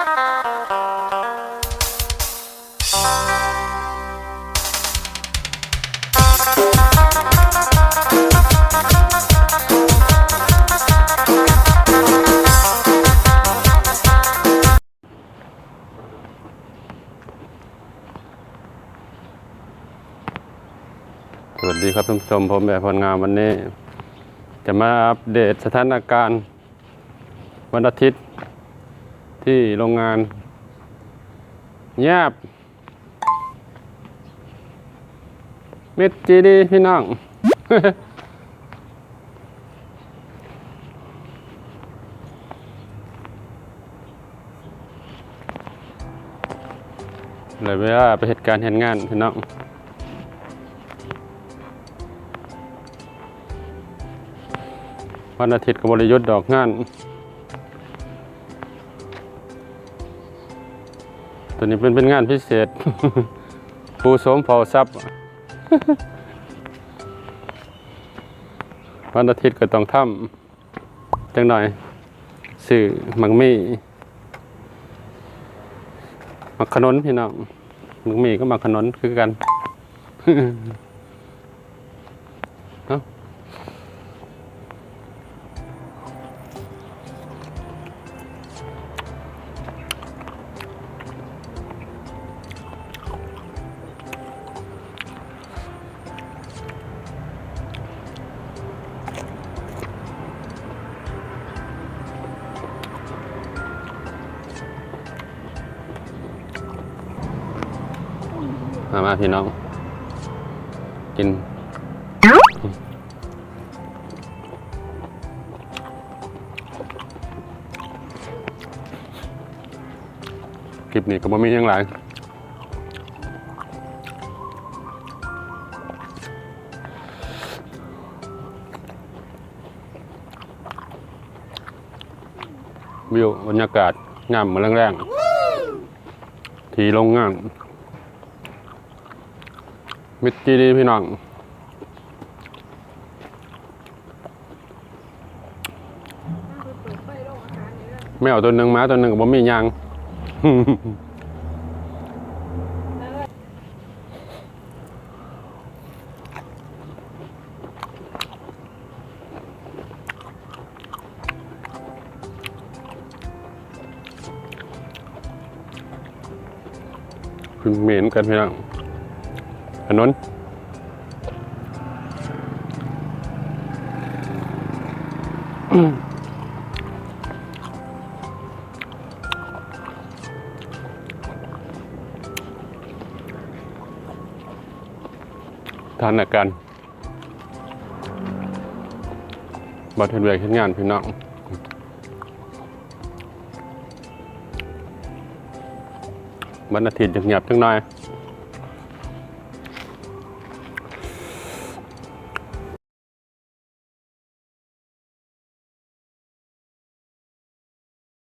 สวัสดีครับท่านผู้ชมผมแบบพลงามวันนี้ จะมาอัปเดตสถานการณ์วันอาทิตย์ ที่โรงงานเงียบมิดจีดีพี่น้องเลยเวลาไปเหตุการณ์เห็นงานพี่น้องวันอาทิตย์กับบริยุทธ์ดอกงาน ตัวนี้เป็นเป็นงานพิเศษปูโสมเผาทรัพย์วันอาทิตย์ก็ต้องทำจังหน่อยสื่อมังมีมักขนนพี่น้องมังมีก็มักขนนคือกัน มามาพี่น้อง กิน คลิปนี้ก็บ่มีหยังหลายวิวบรรยากาศงามเหมือนแรงๆ ทีโรงงาน มิตรจีดีพี่น้องไม่เอาตัวหนึ่งมาตัวหนึ่งกับบ่มียางเหม็นกันพี่น้อง ถนนทานอาการบัตรเห็นเวียกเห็นงานพี่น้องวันอาทิตย์จะเงียบจังหน่อย